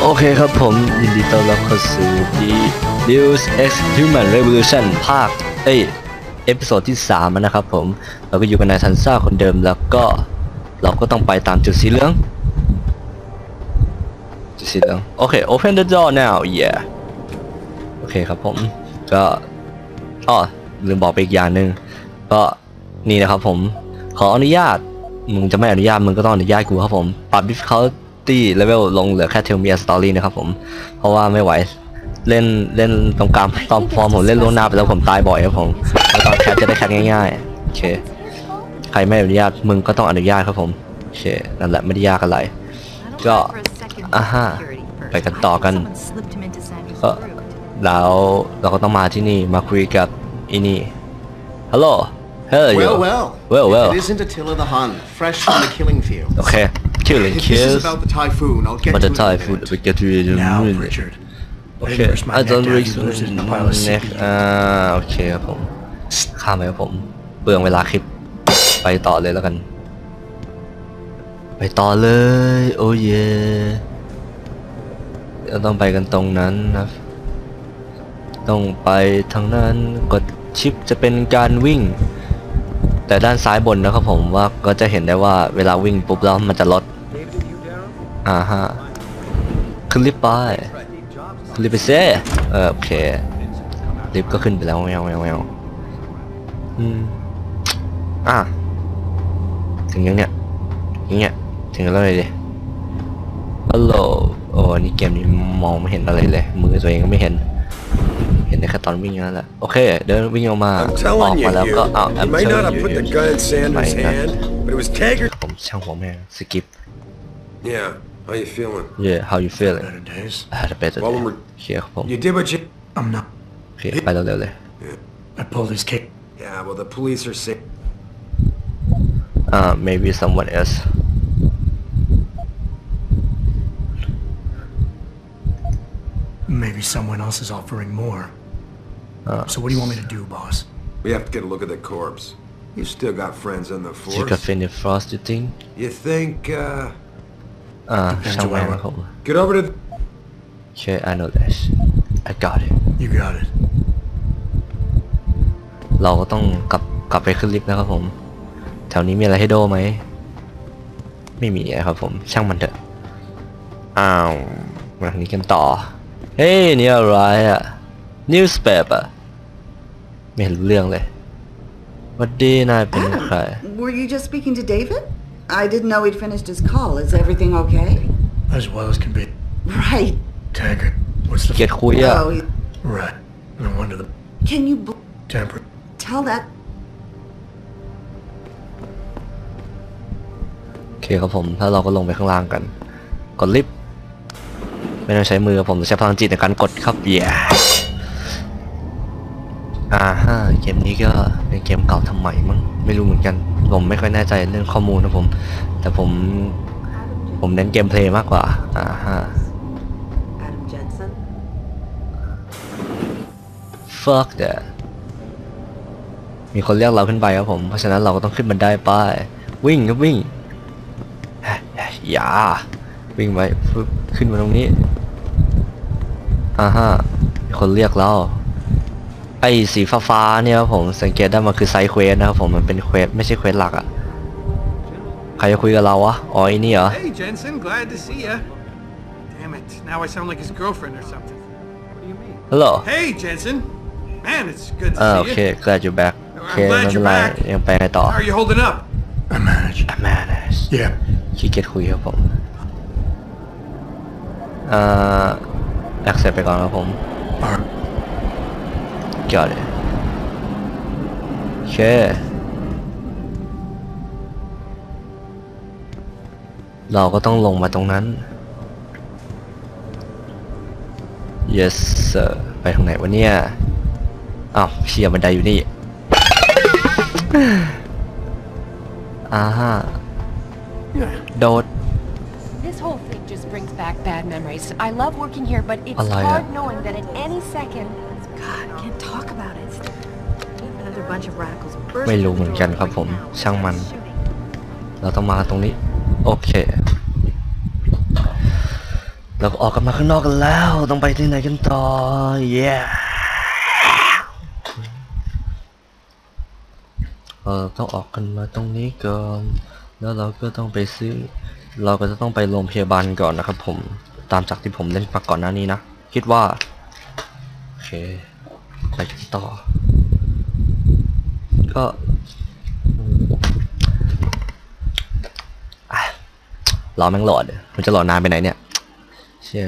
โอเคครับผมยินดีต้อนรับเข้าสู่ The Deus X Human Revolution ภาค เอ้ยเอพิโซดที่3นะครับผม เราก็อยู่กับนในทันซ่าคนเดิมแล้วก็เราก็ต้องไปตามจุดสีเหลือง จุดสีเหลือง โอเค open the door now yeah โอเคครับผมก็อ๋อลืมบอกไปอีกอย่างหนึ่งก็นี่นะครับผมขออนุญาตมึงจะไม่อนุญาตมึงก็ต้องอนุญาตกูครับผมปรับ difficulty level ลงเหลือแค่ tell me a story นะครับผม เพราะว่าไม่ไหวเล่นเล่นตรงกลางตอนฟอร์มผมเล่นล่วงหน้าไปแล้วผมตายบ่อยครับผมแล้วตอนแคปจะได้แคปง่ายๆโอเคใครไม่อนุญาตมึงก็ต้องอนุญาตครับผมโอเคนั่นแหละไม่ได้ยากอะไร ก็อ่าฮะไปกันต่อกันก็แล้วเราก็ต้องมาที่นี่มาคุยกับอีนี่ฮัลโหลเฮ้ย Well, well. well well It isn't Attila the Hun, fresh from the killing field. โอเค killing If this kills is about the typhoon, I'll get but to the it in a typhoon minute. we get to it in a Now, minute Richard. I Okay, didn't risk my I neck don't down risk to lose it in a pile of neck CPU. อ่าโอเคครับผมข้ามไปครับผมเปลืองเวลาคลิป ไปต่อเลยแล้วกัน ไปต่อเลย โอ้เยเราต้องไปกันตรงนั้นนะต้องไปทางนั้นกดชิปจะเป็นการวิ่ง แต่ด้านซ้ายบนนะครับผมว่าก็จะเห็นได้ว่าเวลาวิ่งปุ๊บแล้วมันจะลด อ่าฮะขึ้นลิฟต์ไปขึ้นลิฟต์ไปเซ่เออโอเคลิฟต์ก็ขึ้นไปแล้วแมวแมวแมวอืมอะถึงยังเนี่ยยังเนี่ยถึงแล้วเลยดิฮัลโหลโอ้นี่เกมนี้มองไม่เห็นอะไรเลย มือตัวเองก็ไม่เห็น เห็นได้แค่ตอนวิ่งนั่นแหละโอเค เดินวิ่งออกมา I'm ออก telling you มาแล้ว here, ก็อ้าว he I'm may not telling have you put the here. gun in Sanders' Might not. hand, but it was Taggart. ผมช่างหัวแม่งสกิป Yeah, How you feeling? Yeah, how you feeling? Better days. I had a better well, day. Here, Paul. You did what you... I'm not... Here, I don't know there. I pulled his kick. Yeah, well the police are sick. Uh, maybe someone else. Maybe someone else is offering more. Uh, so what do you want me to do, boss? We have to get a look at the corpse. You still got friends in the force. You can finish fast, you think? You think, uh... อ่า Depends ช่างแม่ง where- นะครับผม Get over to... Okay I know this I got it You got it. เราก็ต้องกลับกลับไปขึ้นลิฟต์นะครับผม แถวนี้มีอะไรให้โดไหม ไม่มีนะครับผม ช่างมันเถอะ อ้าวมาทางนี้กันต่อ เฮ้ยนี่อะไรอะ newspaper ไม่เห็นรู้เรื่องเลยหวัดดีนายเป็นใคร Were you just speaking to David? I didn't know he'd finished his call. Is everything okay? As well as can be. Right. Taggart. What's the... เกียรติคุยอะ Oh, he- Right. No wonder the can you bl- temper... tell that? โอเคครับผมถ้าเราก็ลงไปข้างล่างกัน กดลิฟต์ไม่ต้องใช้มือครับผมแต่ใช้พลังจิตในการกดครับเย้อ่าฮะเกมนี้ก็เป็นเกมเก่าทำใหม่มั้งไม่รู้เหมือนกัน ผมไม่ค่อยแน่ใจเรื่องข้อมูลนะผม แต่ผม ผมเน้นเกมเพลย์มากกว่า อ่าฮะ Adam Jensen. fuck that มีคนเรียกเราขึ้นไปครับผม เพราะฉะนั้นเราก็ต้องขึ้นบันไดไป วิ่งครับวิ่งอย่าวิ่งไปขึ้นมาตรงนี้อ่าฮะมีคนเรียกเรา ไอ้สีฟ้าๆเนี่ยครับผมสังเกตได้มันคือไซด์เควสนะครับผมมันเป็นเควสไม่ใช่เควสหลักอะใครจะคุยกับเราวะอ๋อไอ้นี่เหรอ Hey, Jensen, glad to see ya. Damn it, now I sound like his girlfriend or something. ฮัลโหล Hey, Jensen. Man, it's good to อ่า see โอเค you. glad you're back โอเค I'm ไม่ glad เป็น you're ไร back. ยังไปไงต่อ How are you holding up? I managed. Amanas Yeah. ขี้เกียจคุยครับผมอ่า accept ไปก่อนครับผม Alright. Got it โอเคเราก็ต้องลงมาตรงนั้น yes sir ไปทางไหนวะเนี่ย อ้าวเชียร์บันไดอยู่นี่อ่าฮะโดด This whole thing just brings back bad memories. I love working here, but it's Alaya. hard knowing that at any second... God, can't talk about it. Another bunch of radicals burst ไม่ through รู้ the เหมือน door กันครับ right ผม now. ช่างมัน Shooting. เราต้องมาตรงนี้ โอเค เราก็ออกกันมาข้างนอกกันแล้ว ต้องไปที่ไหนกันต่อ เย้เออต้องออกกันมาตรงนี้ก่อน แล้วเราก็ต้องไปซื้อ เราก็จะต้องไปโรงพยาบาลก่อนนะครับผม ตามจากที่ผมเล่นมาก่อนหน้านี้นะ คิดว่าโอเค ไปต่อ ก็รอแม่งโหลดมันจะโหลดนานไปไหนเนี่ยเชื่อ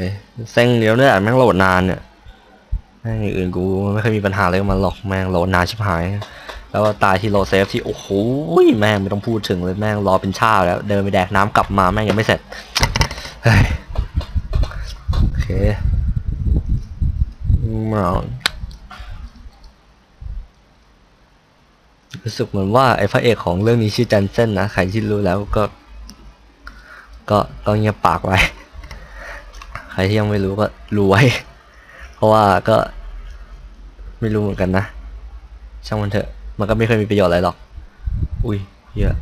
เซ็งเดียวเนี่ยแม่งโหลดนานเนี่ยแม่งอย่างอื่นกูไม่เคยมีปัญหาอะไรกับมันหรอกแม่งโหลดนานชิบหาย แล้วตายที่โหลดเซฟที่โอ้โหแม่งไม่ต้องพูดถึงเลยแม่งรอเป็นชาแล้ว เดินไปแดกน้ำกลับมาแม่งยังไม่เสร็จเฮ้ยโอเค มารู้สึกเหมือนว่าไอ้พระเอกของเรื่องนี้ชื่อจันเซนนะ ใครที่รู้แล้วก็ ก็ก็เงียบปากไว้ ใครที่ยังไม่รู้ก็รู้ไว้ เพราะว่าก็ไม่รู้เหมือนกันนะ ช่างมันเถอะ มันก็ไม่เคยมีประโยชน์อะไรหรอก อุ้ยเหี้ยอะ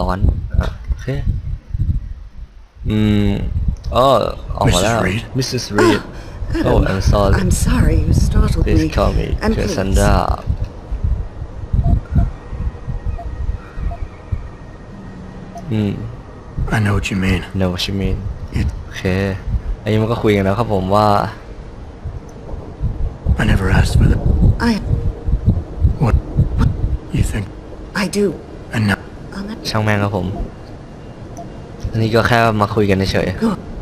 ร้อนอะโอเคอืมอ๋อออกมาแล้ว Mrs. Reed? Mrs. Reed oh I'm sorry I'm sorry you startled please me. call me And please, Cassandra อืม I know what you mean. know what you mean It, โอเคอันนี้มันก็คุยกันแล้วครับผมว่า I never asked for that. I What? You think? I do. And now, On that ช่างแม่งครับผม อันนี้ก็แค่มาคุยกันเฉย good. ๆ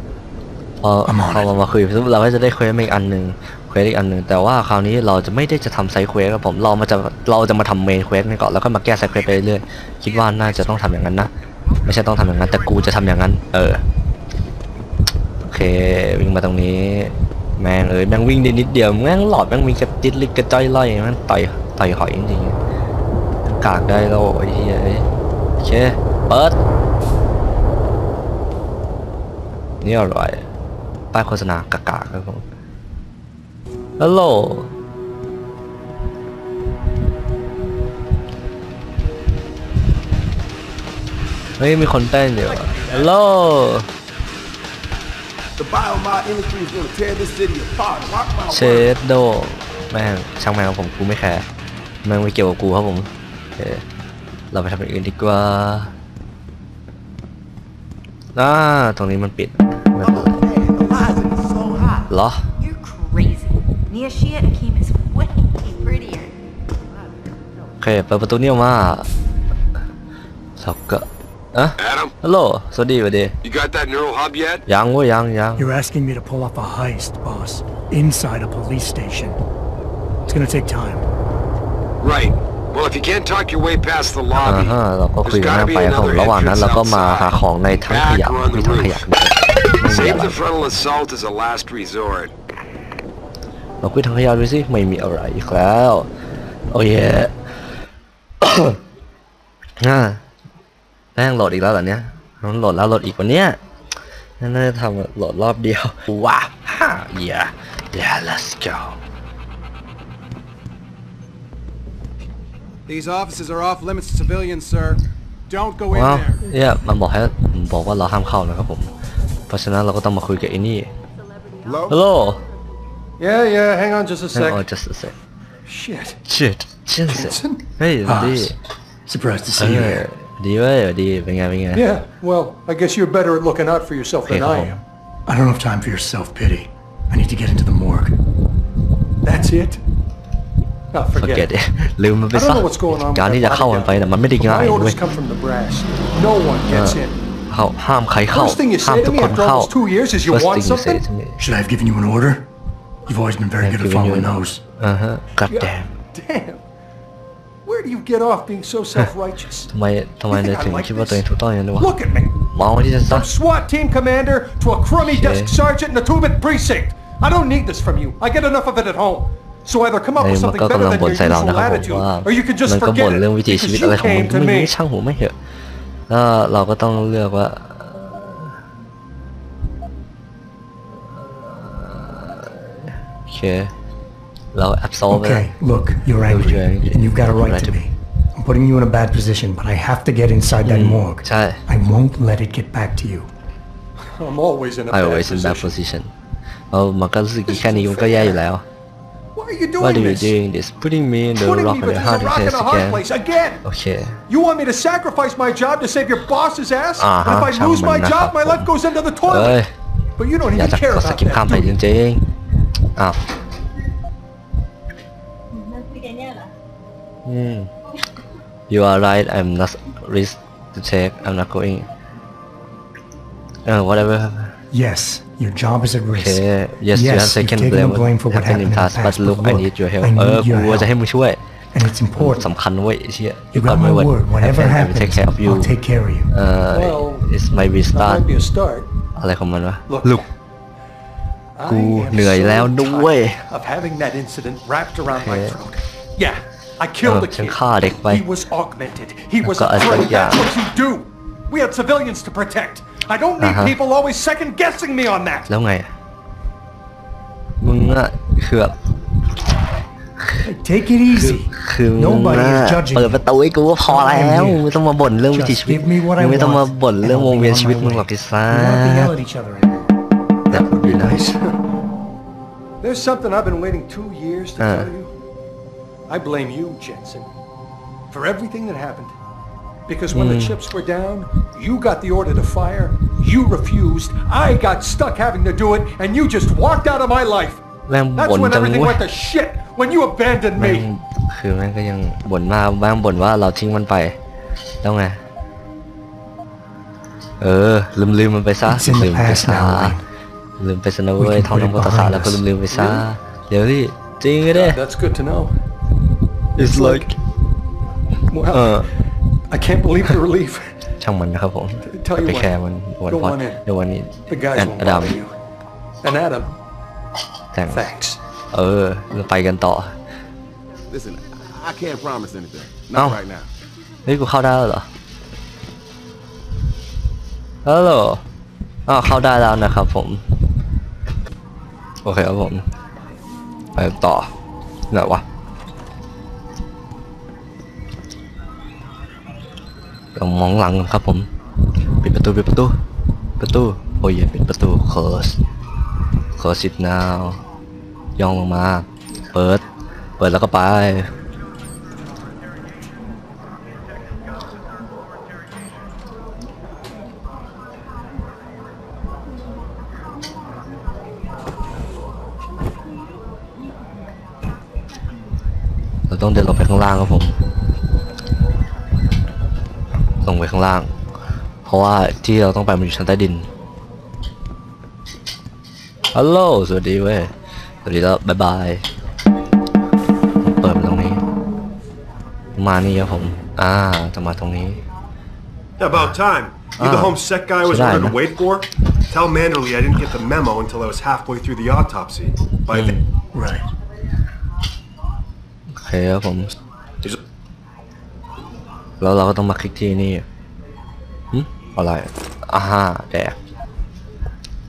พอ I'm on พอ it มามาคุยปุ๊บเราก็จะได้เควสมาอีกอันหนึ่งเควสอีกอันหนึ่งแต่ว่าคราวนี้เราจะไม่ได้จะทำไซด์เควสครับผมเรามาจะเราจะมาทำเมนเควสกันก่อนแล้วก็มาแก้ไซด์เควสไปเรื่อยๆคิดว่าน่าจะต้องทำอย่างนั้นนะไม่ใช่ต้องทำอย่างนั้น แต่กูจะทำอย่างนั้น เออโอเควิ่งมาตรงนี้ แม่งเอ้ยแม่งวิ่งได้นิดเดียวแม่งหลอดแม่งมีกระติดลิกกระจ้อยล่อยแม่งต่อยต่อยหอยจริงๆกากได้แล้วไอ้เหี้ยเอ้ยโอเคเปิดนี่อร่อย ป้ายโฆษณากากๆครับผมฮัลโหลเฮ้ยมีคนเต้นอยู่อะฮัลโหล The biomod industry is gonna tear this city apart. Mark my เช words. ดโดแม่งช่างแม่งครับผมกูไม่แคร์แม่งไม่เกี่ยวกับกูครับผมโอเคเราไปทำอย่างอื่นดีกว่าอ่าตรงนี้มันปิดไม่เปิด Hey, เหรอ You're crazy. Nia Shia Akeem is way prettier. โอเคเปิดประตูนี่ออกมาสักกะอะ Adam, ฮัลโหลสวัสดีสวัสดี you got that neural hub yet? ยังเว้ยยังยัง you're asking me to pull off a heist, boss, inside a police station. It's gonna take time. Right. Well, if you can't talk your way past the อ่า lobby, ฮะเราก็คุย there's กัน gotta แม่ง be ไปครับผม another ระหว่างนั้น entrance เราก็มาหา outside. ของในถังข Back ยะ or on มี the ถังขยะ roof. ไม่มี Save อะไร the frontal assault as a last resort. เราคุยถังขยะดูสิไม่มีอะไรอีกแล้ว โอ้ย อ่าแม่งโหลดอีกแล้วเหรอเนี้ยมันโหลดแล้วโหลดอีกวันเนี้ยน่าจะทำโหลดรอบเดียวว้าวฮ่า yeah yeah let's go These offices are off limits to civilians, sir. Don't go in ว้าว there. เนี่ยมันบอกให้บอกว่าเราห้ามเข้านะครับผม เพราะฉะนั้นเราก็ต้องมาคุยกับไอ้นี่ Hello? ฮัลโหล Yeah, yeah, hang on just a โอ้ sec. just a sec Shit. shit เช่นเส Jensen? เฮ้ยสวัสดี Boss. Surprised to เอ see you อ here. ดีเว้ยดีเป็นไงเป็นไง Yeah, well, I guess you're better at looking out for yourself than Okay, I come am. I don't have time for your self-pity. I need to get into the morgue. That's it? Oh, forget, forget it. it ลืมมันไป I ซะ don't know what's going on with การ that ที่จะเข้า body มันไป down น่ะมันไม่ได้ there, but ง่าย My เว้ย orders come from the brass. No one gets in. เขาห้ามใครเข้า First thing you ห้าม say to ทุก me คน after เข้าalmost two years is you First want thing you say something? to me Should I have given you an order? You've always been very I've good at given you following an- those. อ่าฮะ god damn Damn. Where do you get off being so self-righteous? ทำไมทำไมเลยถึงคิดว่าตัวเองถูกต้องอย่างนี้วะ Look at me. มองที่จะซะ From SWAT team commander to a crummy Okay. desk sergeant in the two-bit precinct. I don't need this from you. I get enough of it at home. So either come up ใน with มัน something ก็ better กำลัง than บ่น your ใส่เรา usual นะครับผม attitude, ว่า or you can just มันก็ forget บ่น it เรื่องวิถีชี because วิต you อะไรของมัน came ก็ to ไม่รู้ me. ช่างหัวไม่เหอะ แล้วเราก็ต้องเลือกว่าโอเคเรา absolve ไปแล้ว Okay, look, you're angry, you're angry. and you've got a right Right to to be. I'm putting you in a bad position, but I have to get inside that morgue. ใช่ I won't let it get back to you. I'm always in a I bad always in that position. position เออมันก็รู้สึกแค่นี้มันก็แย่อยู่แล้ว Why are you doing Why are you this? doing this putting me in the Putting rock me and the between hard a rock and place a hard again place again. โอเค You want me to sacrifice my job to save your boss's ass? Uh-huh, and if I lose my Shaman, job, my uh-huh. life goes into the เอ้ย toilet. But you don't อยาก even จะ care กดส about กิปข้าม that, ไป do จ you? ริงๆอ้าวอืม you are right I'm not risk to take I'm not going เออ whatever Yes, your job is at risk. okay yes you have you've taken taken blame the blame for what happened in happened in the past but past, look but I look, need your help I เออ need กู your จะให้ help. มึงช่วย And it's important. สำคัญเว้ยไอ้เชี่ย You got my what word. Whatever happen, I will happens, take care of you I'll take care of you. เอ่อ Well, it's my That restart might be a start. อะไรของมันวะ Look. ลุก Iกู am เหนื่อย so แล้วด้วย tired of having that incident wrapped around my Okay. throat. Yeah, I killed the เออฉัน kid. ฆ่าเด็กไป He was augmented. He was แล้วก็อะไรสัก afraid. อย่าง That's what you do. We have civilians to protect. I don't need Uh-huh. people always second guessing me on that. แล้วไง มึงอะคือแบบ Take it คือ easy. คือมึง Nobody อะ is judging เปิด you. ประตูให้กูก็พอแล้ว I am here. ไม่ต้องมาบ่นเรื่องวิถี Just ชีวิต give me what มึ I งไม่ต้องมา want, บ่น and เรื่อง I'll วง be เวียน on ชีวิต my มึง way. หรอกไอ้ซ่า We won't be yell at each other anymore. that would be nice There's something I've been waiting two years to Uh. tell you. I blame you, Jensen, for everything that happened. Because when the Hmm. chips were down, you got the order to fire, you refused, I got stuck having to do it, and you just walked out of my life. แม่ง That's บ่น when จัง everything เว้ย went to shit, when you abandoned แม่ง me. คือแม่งก็ยังบ่นมากบ้างบ่นว่าเราทิ้งมันไป แล้วไง เออ ลืมลืมมันไปซะ It's in the ลืมไป past ซะ now, Wayne. ลืมไปซะนะเว้ย We can ท่อง put น้ำ it พุทธศาสตร์ behind แล้วก็ us. ลืมลืมไปซะเดี๋ยวดิจริงก็ได้ That's good to know. it's like Well, เออ I can't believe the relief. ช่างมันนะครับผม Tell อย่า you ไป what, แคร์มันวัน go พอด on in. เดี๋ยววันนี้ The guys แอน won't อดัม bother you. And Adam, แต่ง thanks. เออเราไปกันต่อ Listen, I can't promise anything. Oh. Not right now. เฮ้ยกูเข้าได้แล้วเหรอฮัลโหลอ้าวเข้าได้แล้วนะครับผม โอเคครับผม ไปต่อ ไหนวะ มองหลังครับผมปิดประตูปิดประตูประตูโอ้ยปิดประตู close close it now ย่องลงมา เปิด เปิดแล้วก็ไป เราต้องเดินลงไปข้างล่างครับผม ลงไปข้างล่าง เพราะว่าที่เราต้องไปมันอยู่ชั้นใต้ดินฮัลโหลสวัสดีเว้ยสวัสดีแล้วบ๊ายบายเปิดมาตรงนี้ มานี่ครับผม อ่าจะมาตรงนี้ About time. You the Ah. homesec guy I was Should I, ordered to no? wait for? Tell Manderley I didn't get the memo until I was halfway through the autopsy. By the... Right. โอ แล้วเราก็ต้องมาคลิกที่นี่หึอะไรอ่าฮะแดก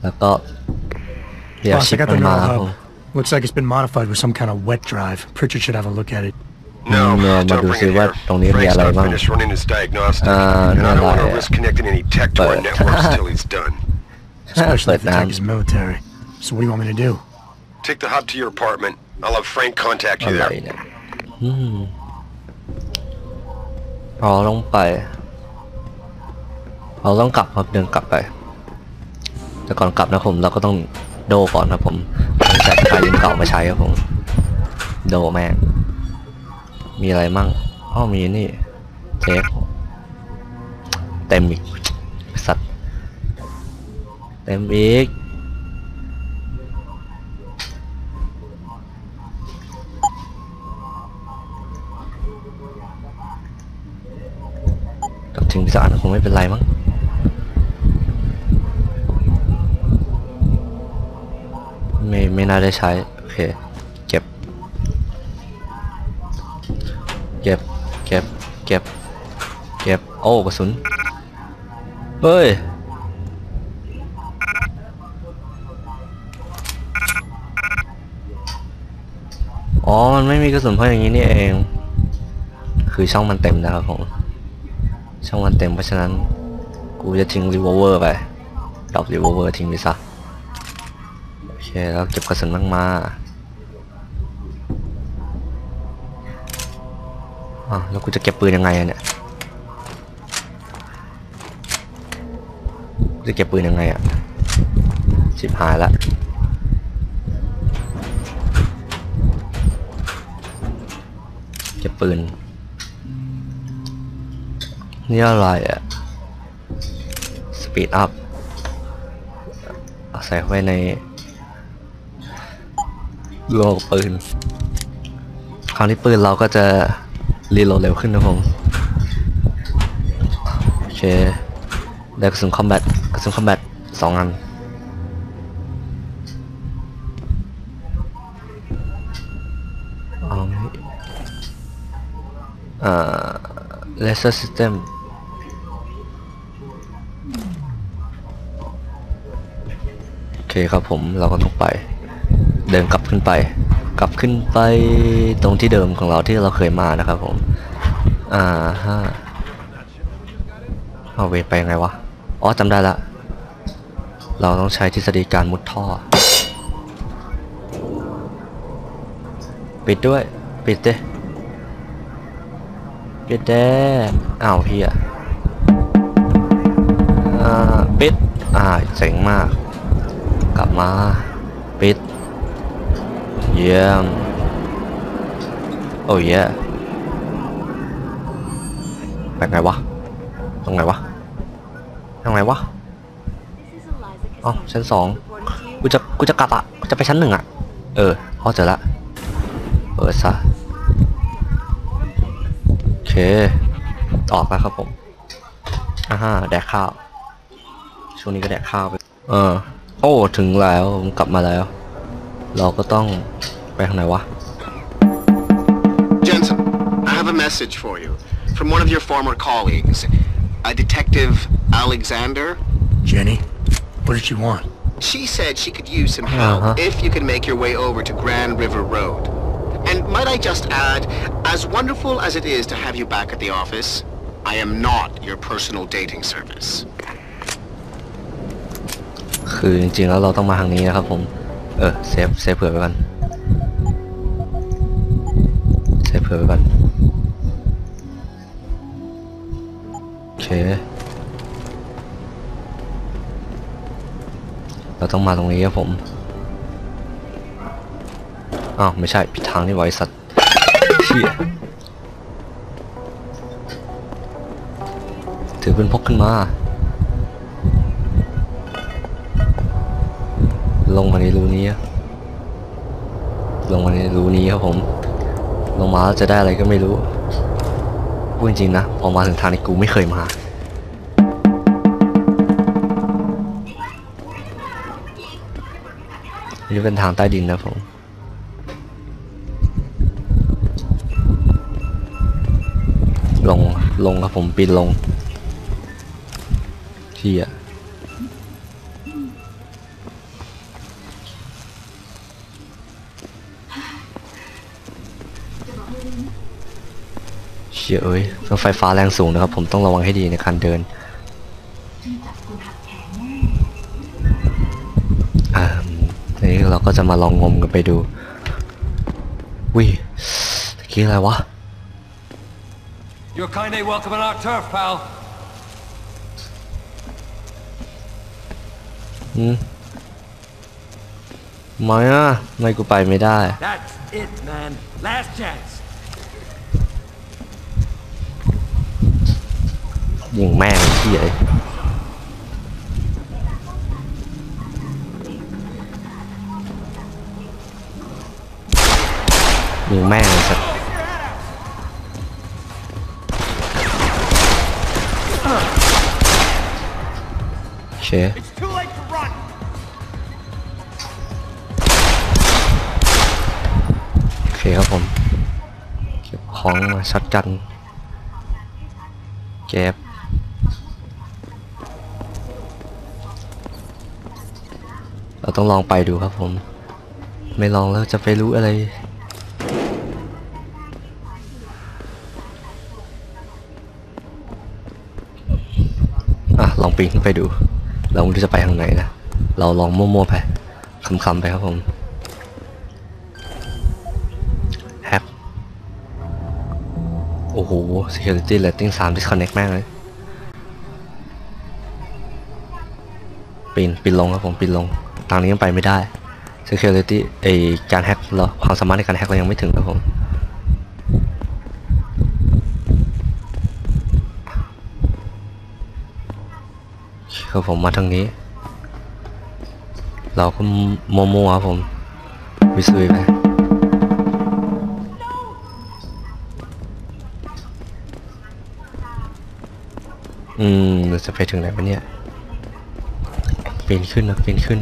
แล้วก็เดี๋ยว Boss, ชิ I ป got มั the นมาครับ neural ผม hub. Looks like it's been modified with some kind of wet drive. Pritchard should have a look at it. อืมเรามาดูซิว่าตรงนี้มีอะไรบ้าง Finished running his diagnostic, Uh, and I don't no, want to yeah. risk connecting any tech to our But- networks till he's done. Especially if the tech But, is military. So what do you want me to do? Take the hub to your apartment. I'll have Frank contact อะ you ไร there. เนี่ยอืม เราต้องไป เราต้องกลับครับเดินกลับไป แต่ก่อนกลับนะผมเราก็ต้องโดก่อนครับผมต้องจัดไฟลินเก่ามาใช้ครับผม โดแม่งมีอะไรมั่งอ้อมีนี่เทปเต็มอีกสัตว์เต็มอีก งสารคงไม่เป็นไรมั้งไม่ไม่น่าได้ใช้ โอเค เก็บ เก็บ เก็บ เก็บ เก็บ โอ้กระสุน เฮ้ย อ๋อ มันไม่มีกระสุนเพราะอย่างนี้นี่เอง คือช่องมันเต็มนะครับผม ช่องมันเต็มเพราะฉะนั้น กูจะทิ้งรีวเวอร์ไปดรอปรีโวเวอร์ทิ้งไปซะโอเคแล้วเก็บกระสุนมากมาอะแล้วกูจะเก็บปืนยังไงอะเนี่ยจะเก็บปืนยังไงอะชิบหายละเก็บปืน นี่อะไรอะสปีดอัพใส่เข้าไปในโลกปืน คราวนี้ปืนเราก็จะรีโหลดเร็วขึ้นนะผม โอเคได้กระสุนคอมแบทกระสุนคอมแบทสองอันเอาอ่า laser system โอเคครับผมเราก็ต้องไป เดินกลับขึ้นไป กลับขึ้นไปตรงที่เดิมของเราที่เราเคยมานะครับผม อ่าฮะเอาเวไปยังไงวะ อ๋อจำได้ละ เราต้องใช้ทฤษฎีการมุดท่อ ปิดด้วย ปิดเด้ ปิดเด้อ้าวเฮียอ่าปิดอ่าเจ๋งมาก กลับมาปิดเยี่ยมโอ้ยไปไงวะตรงไหนวะทางไหนวะอ๋อชั้นสองกูจะกูจะกลับอะกูจะไปชั้นหนึ่งอะ เออพอเจอละเปิดซะ เคออกแล้วครับผมอ่าฮะแดกข้าว ช่วงนี้ก็แดกข้าวไป เออ โอ้ ถึงแล้วผมกลับมาแล้ว เราก็ต้องไปทางไหนวะ Jensen, I have a message for you from one of your former colleagues, a detective Alexander. Jenny, what did she want? She said she could use some help Uh-huh. if you can make your way over to Grand River Road. And might I just add, as wonderful as it is to have you back at the office, I am not your personal dating service. คือจริงๆแล้วเราต้องมาทางนี้นะครับผม เออ เซฟ เซฟเผื่อไว้ก่อน เซฟเผื่อไว้ก่อน โอเค เราต้องมาตรงนี้ครับผม อ้าวไม่ใช่ผิดทางนี่ไว้สัตว์เชี่ยถือเป็นพกขึ้นมา ลงมาในรูนี้ลงมาในรูนี้ครับผม ลงมาแล้วจะได้อะไรก็ไม่รู้พูดจริงๆนะพอมาถึงทางนี้กูไม่เคยมานี่เป็นทางใต้ดินนะผม ลงครับผมปีนลงที่อะเชี่ยเอ้ยรถไฟฟ้าแรงสูงนะครับ ผมต้องระวังให้ดีในการเดินอ่าทีนี้เราก็จะมาลองงมกันไปดูวิตะกี้อะไรวะ You're kindly welcome on our turf, pal. อืมทำไม่อะไม่กูไปไม่ได้ That's it, man. Last chance. ยิงแม่งที่เลยยิงแม่งเลยสัต เค It's too late to run. โอเคครับผม เก็บของมาช็อตกันเก็บเราต้องลองไปดูครับผม ไม่ลองแล้วจะไปรู้อะไรอะลองปีนขึ้นไปดู เราไม่รู้จะไปทางไหนนะ เราลองมั่วๆไปคำๆไปครับผมแฮกโอ้โห security rating 3 disconnect แม่งเลยปีนปีนลงครับผมปีนลงทางนี้ยังไปไม่ได้ security ไอการแฮกเราความสามารถในการแฮกเรายังไม่ถึงครับผม ครับผมมาทางนี้ เราก็มัวๆครับผมวิสุยไปอืมเราจะไปถึงไหนวะเนี่ยปีนขึ้นนะปีนขึ้น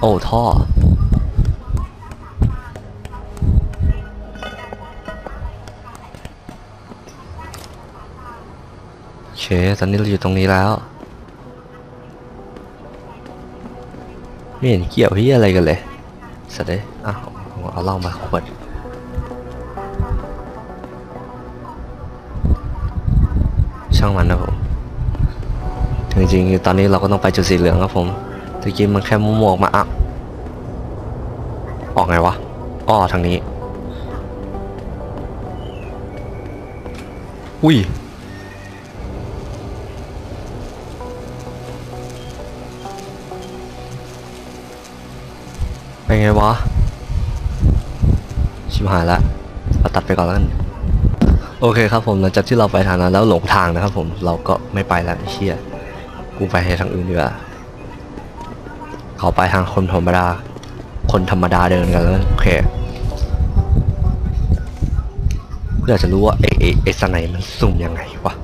โอ้ท่อโอเคตอนนี้เราอยู่ตรงนี้แล้ว ไม่เห็นเกี่ยวที่อะไรกันเลยสัตว์เลยอ้าวเอาเหล้ามาขวดช่างมันนะผมจริงๆตอนนี้เราก็ต้องไปจุดสีเหลืองครับผมตะกี้มันแค่มั่วๆออกมาอะออกไงวะอ้อทางนี้ อุ้ย เป็นไงวะ ชิบหายละเราตัดไปก่อนแล้วกัน โอเคครับผมหลังจากที่เราไปทางนั้นแล้วหลงทางนะครับผมเราก็ไม่ไปแล้วไอ้เชี่ยกูไปให้ทางอื่นดีกว่าขอไปทางคนธรรมดา คนธรรมดาเดินกันแล้วโอเคเพื่อจะรู้ว่าไอ้ไอ้ไอ้สไนมันสุ่มยังไงวะ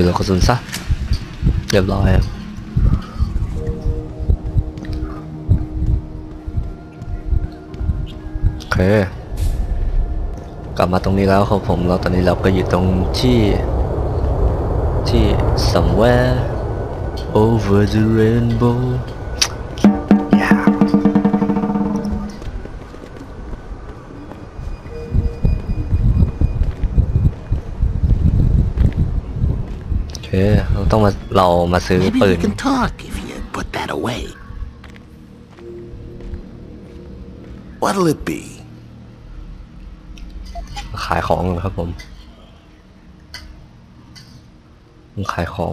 อยู่แล้วกระสุนซะเรียบร้อยครับโอเค กลับมาตรงนี้แล้วครับผมแล้วตอนนี้เราก็อยู่ตรงที่ที่ somewhere over the rainbow โอเคเราต้องมาเรามาซื้อ Maybe ปื you น can talk if you put that away. What'll it be? ขายของเหรอครับผมขายของ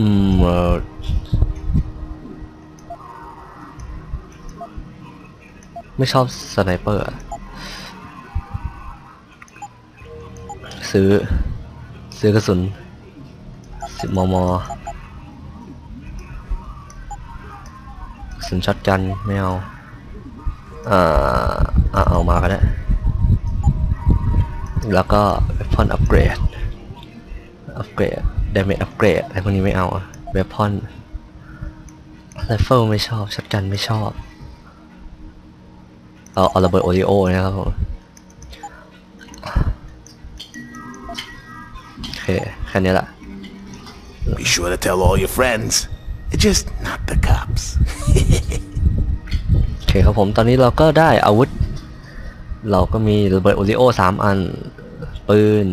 อืมเอ่อไม่ชอบสไนเปอร์อะ ซื้อ ซื้อกระสุนสิบมมสุนช็อตกันไม่เอาอ่าอ่าเอามาก็ได้ แล้วก็ weapon upgrade อัปเกรด damage upgrade อะไรพวกนี้ไม่เอาอะ weapon rifle ไม่ชอบช็อตกันไม่ชอบ เอาเอาระเบิดโอริโอนะครับผม แค่นี้แหละ Be sure to tell all your friends. Just not the cops. โอเคครับผมตอนนี้เราก็ได้อาวุธ เราก็มีระเบิดโอริโอสามอัน ปืน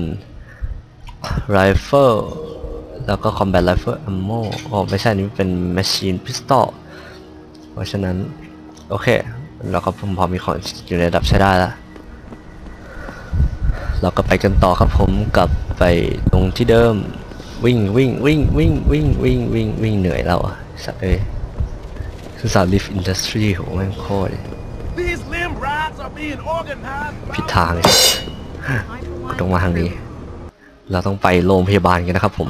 ไรเฟิลแล้วก็คอมแบทไรเฟิลอัมโมอ๋อไม่ใช่นี่เป็นแมชชีนพิสตอลเพราะฉะนั้น โอเค เราก็พอมีของอยู่ในระดับใช้ได้แล้ว เราก็ไปกันต่อครับผมกลับไปตรงที่เดิมวิ่งวิ่งวิ่งวิ่งวิ่งวิ่งวิ่งวิ่งเหนื่อยแล้วอะสัตว์เอ้ยคือสาวลิฟอินดัสทรีโหแม่งโคตรเลย These limb rides are being organized ผิดทางเลยตรงมาทางนี้ เราต้องไปโรงพยาบาลกันนะครับผม